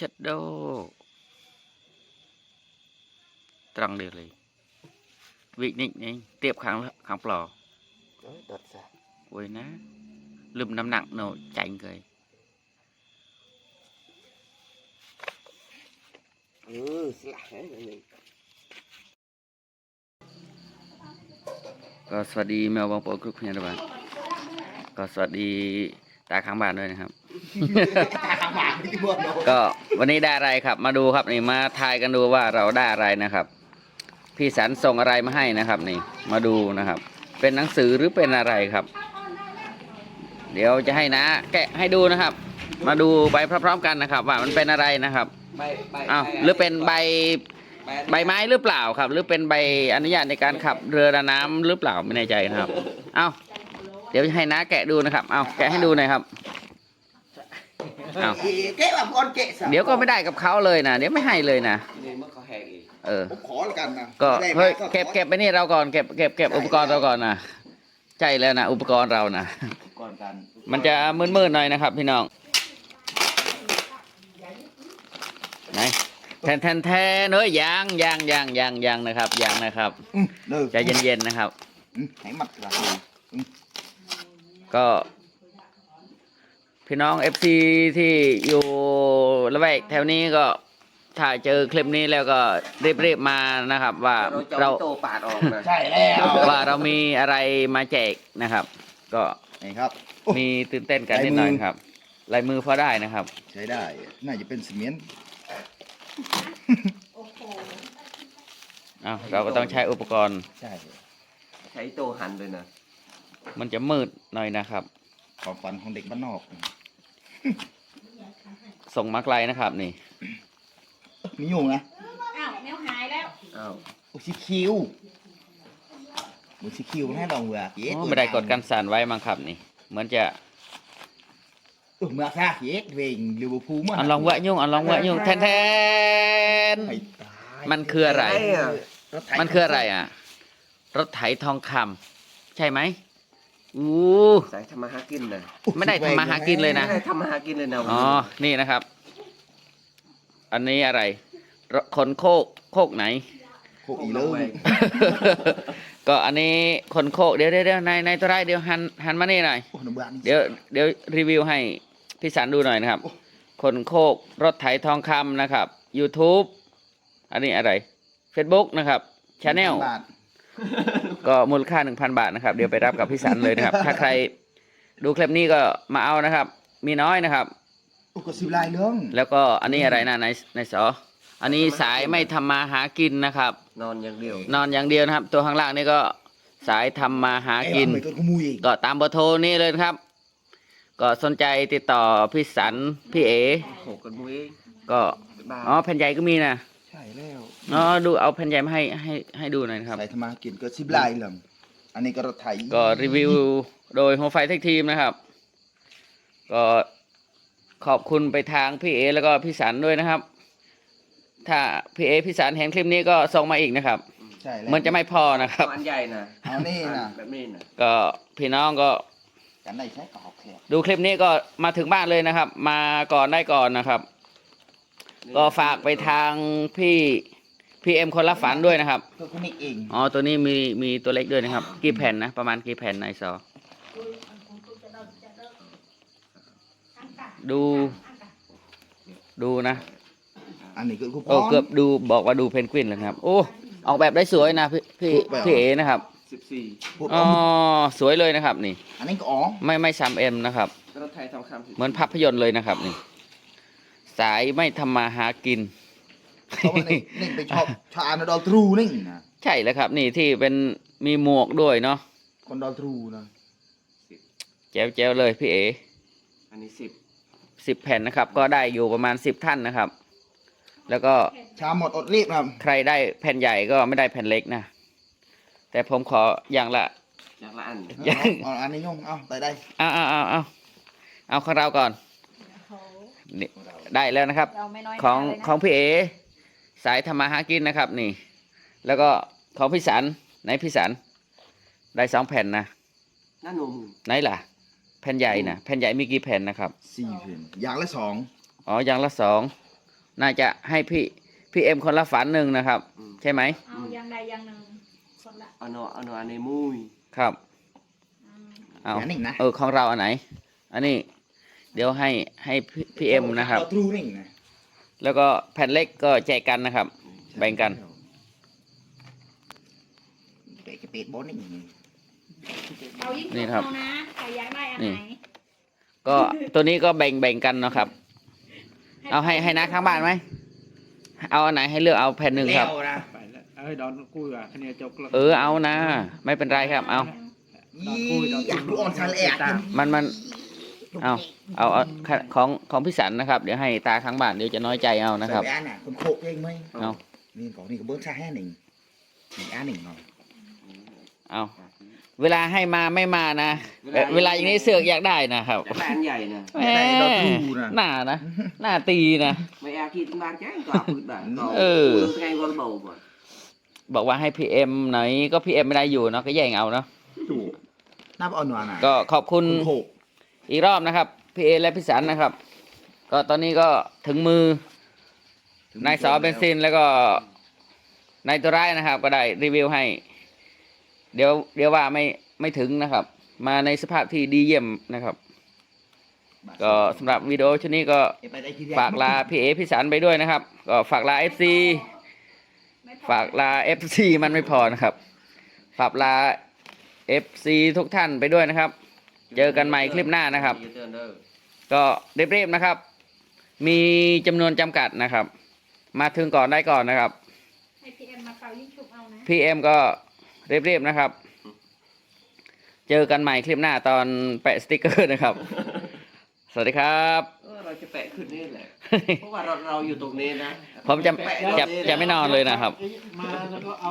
ชัดโดตรังเดียวเลยวิกนิกนี่เตียบขังขังปลอดโอ้ยนะลืมน้ำหนักหนจังเลยเออสเลยก็สวัสดีแมวบางปอครุกเพียนบ้านก็สวัสดีตาข้างบ้านด้วยนะครับ ta bạn cái buồn đâu ก็วันนี้ได้อะไรครับ มาดูครับนี่มาทายกันดูว่าเราได้อะไรนะครับ พี่สันส่งอะไรมาให้นะครับ นี่ มาดูนะครับ เป็นหนังสือหรือเป็นอะไรครับ เดี๋ยวจะให้นะแกะให้ดูนะครับ มาดูไปพร้อมๆกันนะครับ ว่ามันเป็นอะไรนะครับ bay bay อ้าวหรือเป็นใบใบไม้หรือเปล่าครับ หรือเป็นใบอนุญาตในการขับเรือดำน้ำหรือเปล่าไม่แน่ใจนะครับ เอาเดี๋ยวจะให้น้าแกะดูนะครับ เอาแกะให้ดูหน่อยครับ อ้าว Thì cái là con kệ sao เดี๋ยวก็ไม่ได้กับเขาเลยนะเดี๋ยวไม่ให้เลยนะเออ cũng khó là cần nào ก็เฮ้ยเก็บเก็บไปนี่เราก่อนเก็บเก็บเก็บอุปกรณ์เราก่อนนะใช่แล้วนะอุปกรณ์เรานะมันจะมืดๆหน่อยนะครับ พี่น้องไหนแทนแทนแทนเอ้ยยังยังยังยังยังนะครับยังนะครับ ừ, được ใจเย็นๆนะครับ ừ, hãy mặt là gì ก็ พี่น้องเอฟซีที่อยู่ละแวกแถวนี้ก็ถ้าเจอคลิปนี้แล้วก็รีบๆมานะครับ ว่าเรา tô bạt ồn nè ใช่แล้วว่าเรามีอะไรมาแจกนะครับ ก็นี่ครับมีตื่นเต้นกันนิดหน่อยครับลายมือพอได้นะครับ ใช้ได้ น่าจะเป็นซีเมนต์เอาเราก็ต้องใช้อุปกรณ์ ใช่ thấy tô hành rồi nè มันจะมืดหน่อยนะครับ ความฝันของเด็กบ้านนอก ส่งมาไกลนะครับ นี่มียุงนะอ้าวแมวหายแล้ว Ờ, โอ้ชิคิวมือชิคิวให้ลองเวลาเย็ดอ๋อไม่ได้กดกันสั่นไว้มั้งครับ นี่ เหมือนจะเออเมื่อซาเย็ดเวงลิเวอร์พูลมาอันลองแวะยุ่งอันลองแวะยุ่งแทนแทนให้ตายมันคืออะไร Đấy à รถไถมันคืออะไรอะ รถไถทองคำใช่ไหม อู้ Giải thăm há kinh nè ไม่ได้ทำมาหากินเลยนะ Cái này thăm há kinh lên nào อ๋อนี่นะครับ อันนี้อะไรรถขนโคกโคกไหนโคกอีเลิศก็อันนี้ขนโคกเดี๋ยวเดี๋ยวเดี๋ยวในในตัวไรเดี๋ยวหันหันมานี่หน่อยโอ้หนุ่มบ้านนี่เดี๋ยวเดี๋ยวรีวิวให้พี่สันดูหน่อยนะครับขนโคกรถไถทองคำนะครับ YouTube อันนี้อะไร Facebook นะครับช n แนลบ้าน ก็มูลค่า1,000บาทนะครับ เดี๋ยวไปรับกับพี่สันเลยนะครับ ถ้าใครดูคลิปนี้ก็มาเอานะครับ มีน้อยนะครับโอ้ก็สิบลายเรื่องแล้วก็อันนี้อะไรนะในในสออันนี้สายไม่ทำมาหากินนะครับ Non nhạc điều นอนอย่างเดียวนะครับ ตัวข้างล่างนี่ก็สายทำมาหากินไอ้ว่าไม่ต้นขโมยอีกก็ตามเบอร์โทรนี่เลยนะครับ ก็สนใจติดต่อพี่สันพี่เอ Hổ con mũi ก็ Ba อ๋อแผ่นใหญ่ก็มีนะ ใช่แล้วอ๋อดูเอาแผ่นใหญ่มาให้ให้ให้ดูหน่อยนะครับ ใส่ธรรมากินก็สิบลายเรื่องอันนี้ก็รถไถก็รีวิวโดยโฮไฟเทคทีมนะครับ ก็ขอบคุณไปทางพี่เอแล้วก็พี่สันด้วยนะครับ ถ้าพี่เอพี่สันเห็นคลิปนี้ก็ส่งมาอีกนะครับ ใช่แล้วมันจะไม่พอนะครับ Con ăn dày nè เอานี่นะ Ăn แบบนี้ nè ก็พี่น้องก็กันได้ใช้กรอบแขกดูคลิปนี้ก็มาถึงบ้านเลยนะครับ มาก่อนได้ก่อนนะครับ ก็ฝากไปทางพี่พี่เอ็มคนละฝันด้วยนะครับ ตัวคนนี้เองอ๋อ ตัวนี้มีมีตัวเล็กด้วยนะครับ กี่แผ่นนะ ประมาณกี่แผ่นนายซอดู ดูนะ อันนี้ก็คูปโอ้องเกือบดูบอกว่าดูเพนกวินเลยนะครับ โอ้ออกแบบได้สวยนะพี่พี่แบบพี่เอนะครับ14คูปอ๋อองสวยเลยนะครับ นี่ อันนี้ก็อ๋อไม่ไม่ซ้ำเอ็มนะครับ Rốt thay thong khăm thì เหมือนภาพยนตร์เลยนะครับนี่ สายไม่ทำมาหากิน เพราะว่านี่นี่ไปชอบชาอนดอลทรูนี่นะใช่แล้วครับ นี่ที่เป็นมีหมวกด้วยเนาะคนดอลทรูนะแจ๋วแจ๋วเลยพี่เอ Anh ấy 10สิบแผ่นนะครับ ก็ได้อยู่ประมาณสิบท่านนะครับ แล้วก็ชาหมดอดรีบนะครับใครได้แผ่นใหญ่ก็ไม่ได้แผ่นเล็กนะ แต่ผมขออย่างละ Chắc là ăn ยังเอาอันนี้ยงเอาไปได้ เอาเอาเอาเอาเอาของเราก่อนโอ้โห นี่ได้แล้วนะครับ เราไม่น้อยหน้าของเลยนะของพี่เอสายทำมาหากินนะครับ นี่ แล้วก็ของพี่สันไหนพี่สันได้สองแผ่นนะ Nó nồm ไหนล่ะ แผ่นใหญ่นะแผ่นใหญ่มีกี่แผ่นนะครับสี่เพนอย่างละสองอ๋ออย่างละสองน่าจะให้พี่พี่เอ็มคนละฝันหนึ่งนะครับ อืมใช่ไหมเอาอย่างใดอย่างหนึ่งคนละเอาโนเอาโนอันนี้มุยครับ อืมเอา อย่างนี้นะ เออของเราอันไหน อันนี้ เดี๋ยวให้ให้พี่พี่เอ็มนะครับเราทรูนี่นะแล้วก็แผ่นเล็กก็แจกกันนะครับ แบ่งกัน เดี๋ยวจะเป็ดบอสนี่เอายิ่งนี่ถูกครับ เอานะใครอยากได้อันนี่ไหนก็ตัวนี้ก็แบ่งแบ่งกันนะครับ เอาให้ให้นักข้างบ้านไหมเอาอันไหนให้เลือกเอาแผ่นหนึ่งครับเลี้ยวนะไปแล้วเอ้ยดอนกุ้ยว่ะคะแนนจบแล้วเออเอานะ ไม่เป็นไรครับ เอา ยี่อยากดูออนซาเลแอะมันมัน เอาเอาเอาของของพี่สันนะครับ เดี๋ยวให้ตาข้างบ้านเดี๋ยวจะน้อยใจเอานะครับใส่อันน่ะคนโคกเองไหมเอา นี่ก่อนนี่ก็เบิ้งซาแห่หนึ่งนี่อันหนึ่งเนาะเอาเวลาให้มาไม่มานะเอ่อเวลาอย่างนี้เสือกอยากได้นะครับแต่ละอันใหญ่นะแหมหน้านะหน้าตีนะ ไม่อาคิดมากแจ้งก็พืชบ้านก็เออไงวอลเบาบ่บอกว่าให้พีเอ็มไหนก็พีเอ็มไม่ได้อยู่เนาะก็แย่งเอาเนาะน่าเอาหน่อยน่ะก็ขอบคุณคนโคก อีกรอบนะครับพี่เอและพี่สันนะครับ ก็ตอนนี้ก็ถึงมือนายสอเบนซินแล้วก็นายตัวร้ายนะครับ ก็ได้รีวิวให้ เดี๋ยวเดี๋ยวว่าไม่ไม่ถึงนะครับ มาในสภาพที่ดีเยี่ยมนะครับ ก็สำหรับวิดีโอชุดนี้ก็ฝากลาพี่เอพี่สันไปด้วยนะครับ ก็ฝากลาเอฟซีฝากลาเอฟซีมันไม่พอนะครับฝากลาเอฟซีทุกท่านไปด้วยนะครับ เจอกันใหม่คลิปหน้านะครับยูเทิร์นเด้อก็เรียบๆนะครับ มีจำนวนจำกัดนะครับ มาถึงก่อนได้ก่อนนะครับให้พีเอ็มมาเป่ายิ่งฉุกเอานะ PM ก็เรียบๆนะครับ เจอกันใหม่คลิปหน้าตอนแปะสติกเกอร์นะครับ สวัสดีครับ เออเราจะแปะขึ้นนี่แหละ เพราะว่าเราเราอยู่ตรงนี้นะผมจะจะจะไม่นอนเลยนะครับ มาแล้วก็เอา